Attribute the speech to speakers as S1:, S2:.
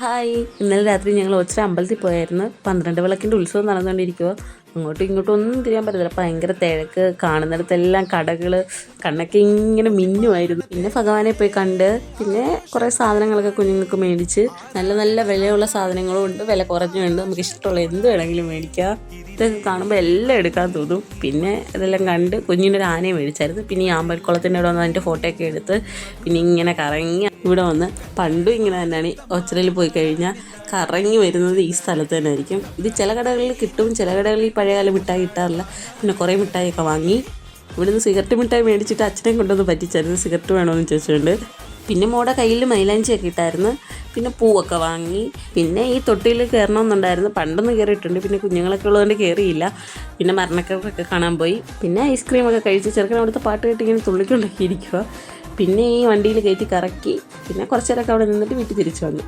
S1: Hi. ഇന്നലെ രാത്രി ഞങ്ങൾ ഒച്ചിരി അമ്പലത്തിൽ പോയായിരുന്നു. പന്ത്രണ്ട് വിളക്കിന്റെ ഉത്സവം നടന്നുകൊണ്ടിരിക്കുമോ അങ്ങോട്ടും ഇങ്ങോട്ടും ഒന്നും തിരിയാൻ പറ്റത്തില്ല. ഭയങ്കര തിരക്ക് കാണുന്നിടത്തെല്ലാം കടകൾ കണ്ണൊക്കെ ഇങ്ങനെ മിന്നുമായിരുന്നു. പിന്നെ ഭഗവാനെ പോയി കണ്ട് പിന്നെ കുറേ സാധനങ്ങളൊക്കെ കുഞ്ഞുങ്ങൾക്ക് മേടിച്ച് നല്ല നല്ല വിലയുള്ള സാധനങ്ങളും ഉണ്ട്. വില കുറഞ്ഞുണ്ട് നമുക്ക് ഇഷ്ടമുള്ള എന്ത് വേണമെങ്കിലും മേടിക്കാം. ഇതൊക്കെ കാണുമ്പോൾ എല്ലാം എടുക്കാൻ തോന്നും. പിന്നെ ഇതെല്ലാം കണ്ട് കുഞ്ഞിനൊരു ആനയെ മേടിച്ചായിരുന്നു. പിന്നെ ഈ ആമ്പൽക്കുളത്തിന്റെ അവിടെ വന്ന് അതിന്റെ ഫോട്ടോ ഒക്കെ എടുത്ത് പിന്നെ ഇങ്ങനെ കറങ്ങി ഇവിടെ വന്ന് പണ്ടും ഇങ്ങനെ തന്നെയാണ് ഒച്ചറയിൽ പോയി കഴിഞ്ഞാൽ കറങ്ങി വരുന്നത് ഈ സ്ഥലത്ത് തന്നെ ആയിരിക്കും ഇത് ചില കടകളിൽ കിട്ടും ചില കടകളിൽ പഴയകാല മിഠായി കിട്ടാറില്ല. പിന്നെ കുറേ മിഠായിയൊക്കെ വാങ്ങി ഇവിടുന്ന് സിഗരറ്റ് മിഠായി മേടിച്ചിട്ട് അച്ഛനെ കൊണ്ടൊന്ന് പറ്റിച്ചായിരുന്നു. സിഗരറ്റ് വേണമെന്ന് ചോദിച്ചുകൊണ്ട് പിന്നെ മോടെ കയ്യിൽ മൈലാഞ്ചിയൊക്കെ ഇട്ടായിരുന്നു. പിന്നെ പൂവൊക്കെ വാങ്ങി. പിന്നെ ഈ തൊട്ടിയിൽ കയറണമെന്നുണ്ടായിരുന്നു. പണ്ടൊന്നും കയറിയിട്ടുണ്ട്. പിന്നെ കുഞ്ഞുങ്ങളൊക്കെ ഉള്ളതുകൊണ്ട് കയറിയില്ല. പിന്നെ മരണക്കാരൊക്കെ കാണാൻ പോയി. പിന്നെ ഐസ്ക്രീമൊക്കെ കഴിച്ച് ചെറുക്കൻ അവിടുത്തെ പാട്ട് കേട്ട് ഇങ്ങനെ തുള്ളിക്കൊണ്ടൊക്കെ ഇരിക്കുക പിന്നെ ഈ വണ്ടിയിൽ കയറ്റി കറക്കി. പിന്നെ കുറച്ച് നേരമൊക്കെ അവിടെ നിന്നിട്ട് വീട്ടിൽ തിരിച്ചു വന്നു.